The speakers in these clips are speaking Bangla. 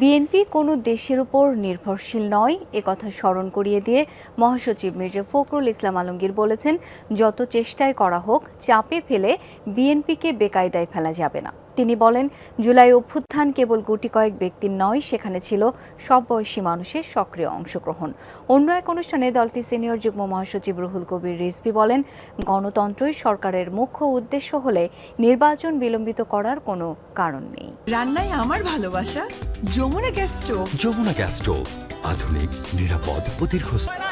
বিএনপি কোনো দেশের উপর নির্ভরশীল নয়। একথা স্মরণ করিয়ে দিয়ে মহাসচিব মির্জা ফখরুল ইসলাম আলমগীর বলেছেন, যত চেষ্টায় করা হোক, চাপে ফেলে বিএনপিকে বেকায়দায় ফেলা যাবে না। তিনি বলেন জুলাই অভ্যুত্থান কেবল গুটি কয়েক ব্যক্তির নয় সেখানে ছিল সব বয়সী মানুষের সক্রিয় অংশগ্রহণ। অন্য এক অনুষ্ঠানে দলটি সিনিয়র যুগ্ম মহাসচিব রুহুল কবির রিজভি বলেন গণতন্ত্রই সরকারের মুখ্য উদ্দেশ্য হলে নির্বাচন বিলম্বিত করার কোনো কারণ নেই। রান্নায় আমার ভালোবাসা Jamuna gas stove. Jamuna gas stove আধুনিক নিরাপদ ও দীর্ঘস্থায়ী।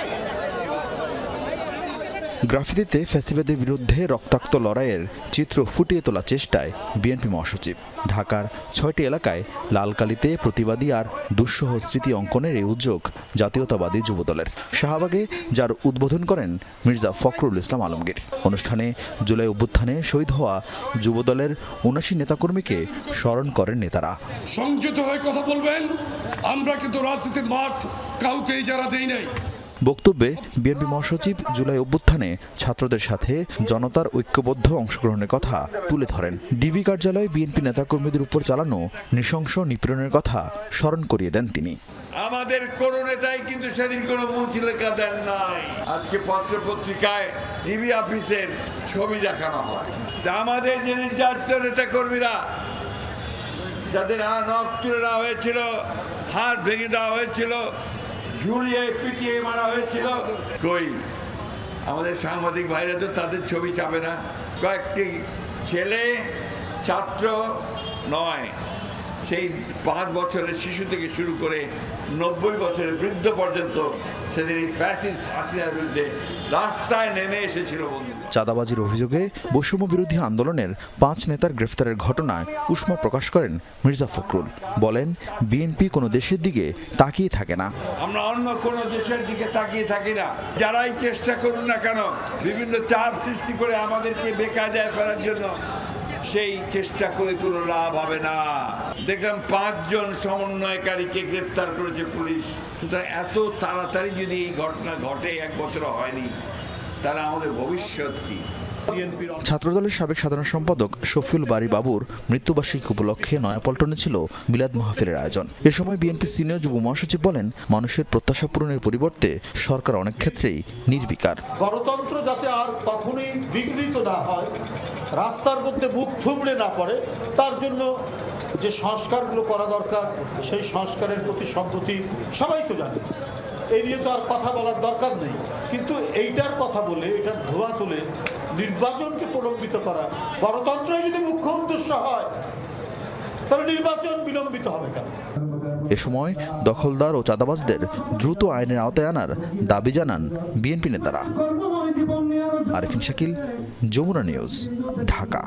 গ্রাফিতিতে ফ্যাসিবাদের বিরুদ্ধে রক্তাক্ত লড়াইয়ের চিত্র ফুটিয়ে তোলার চেষ্টায় বিএনপি মহাসচিব। ঢাকার ছয়টি এলাকায় লালকালিতে প্রতিবাদী আর দুঃসহ স্মৃতি অঙ্কনের এই উদ্যোগ জাতীয়তাবাদী যুবদলের। শাহবাগে, যার উদ্বোধন করেন মির্জা ফখরুল ইসলাম আলমগীর। অনুষ্ঠানে জুলাই অভ্যুত্থানে শহীদ হওয়া যুবদলের উনাশি নেতাকর্মীকে স্মরণ করেন নেতারা। সংযত হয়ে কথা বলবেন, আমরা কিন্তু রাজনীতির মাঠ কাউকে ইজারা দেই নাই। বক্তব্যে বিএনপি মহাসচিব জুলাই অভ্যুত্থানে ছাত্রদের সাথে জনতার ঐক্যবদ্ধ অংশগ্রহণের কথা তুলে ধরেন। ডিবি কার্যালয়ে বিএনপি নেতাকর্মীদের উপর চালানো নৃশংস নিপীড়নের কথা স্মরণ করিয়ে দেন তিনি। আমাদের কোন নেতাই কিন্তু সেদিন কোন মুচলেখা দেন নাই। আজকে পত্র পত্রিকায় টিভি অফিসের ছবি দেখানো হয়। আমাদের যে নির্যাতিত নেতা কর্মীরা যাদের নখ তুলে নেওয়া হয়েছিল, হাত ভেঙে দেওয়া হয়েছিল ঝুলিয়ে পিটিয়ে মারা হয়েছিল। কই? আমাদের সাংবাদিক ভাইরা তো তাদের ছবি চাপে না। কয়েকটি ছেলে, ছাত্র নয়। সেই পাঁচ বছরের শিশু থেকে শুরু করে নব্বই বছরের বৃদ্ধ পর্যন্ত সেদিন এই ফ্যাসিস্ট হাসিনার বিরুদ্ধে রাস্তায় নেমে এসেছিল বন্ধু চাঁদাবাজির অভিযোগে বৈষম্য বিরোধী আন্দোলনের পাঁচ নেতার গ্রেফতারের ঘটনায় উষ্মা প্রকাশ করেন মির্জা ফখরুল। বলেন বিএনপি কোনো দেশের দিকে তাকিয়ে থাকে না। আমরা অন্য কোনো দেশের দিকে তাকিয়ে থাকি না। যারাই চেষ্টা করুন না কেন বিভিন্ন চাপ সৃষ্টি করে আমাদেরকে বেকায়দায় ফেলার জন্য সেই চেষ্টা করে কোনো লাভ হবে না। দেখলাম পাঁচজন সমন্বয়কারীকে গ্রেপ্তার করেছে পুলিশ। সুতরাং এত তাড়াতাড়ি যদি এই ঘটনা ঘটে, এক বছর হয়নি, তাহলে আমাদের ভবিষ্যৎ কি? ছাত্রদলের সাবেক সাধারণ সম্পাদক শফিউল বাড়ি বাবুর মৃত্যুবার্ষিকী উপলক্ষে নয়াপল্টনে ছিল মিলাদ মাহফিলের আয়োজন। এ সময় বিএনপি সিনিয়র যুব মহাসচিব বলেন মানুষের প্রত্যাশা পূরণের পরিবর্তে সরকার অনেক ক্ষেত্রেই নির্বিকার। গণতন্ত্র যাতে আর কখনোই বিঘ্নিত না হয় রাস্তার মধ্যে মুখ থুবড়ে না পড়ে তার জন্য যে সংস্কারগুলো করা দরকার সেই সংস্কারের প্রতি সম্প্রতি সবাই তো জানে। এই নিয়ে তো আর কথা বলার দরকার নেই। কিন্তু এইটার কথা বলে, এটার ধোয়া তুলে নির্বাচনকে প্রলম্বিত করা গণতন্ত্রই যদি মুখ্য উদ্দেশ্য হয়, তাহলে নির্বাচন বিলম্বিত হবে কেন? এ সময় দখলদার ও চাঁদাবাজদের দ্রুত আইনের আওতায় আনার দাবি জানান বিএনপি নেতারা। আরিফিন শাকিল, যমুনা নিউজ, ঢাকা।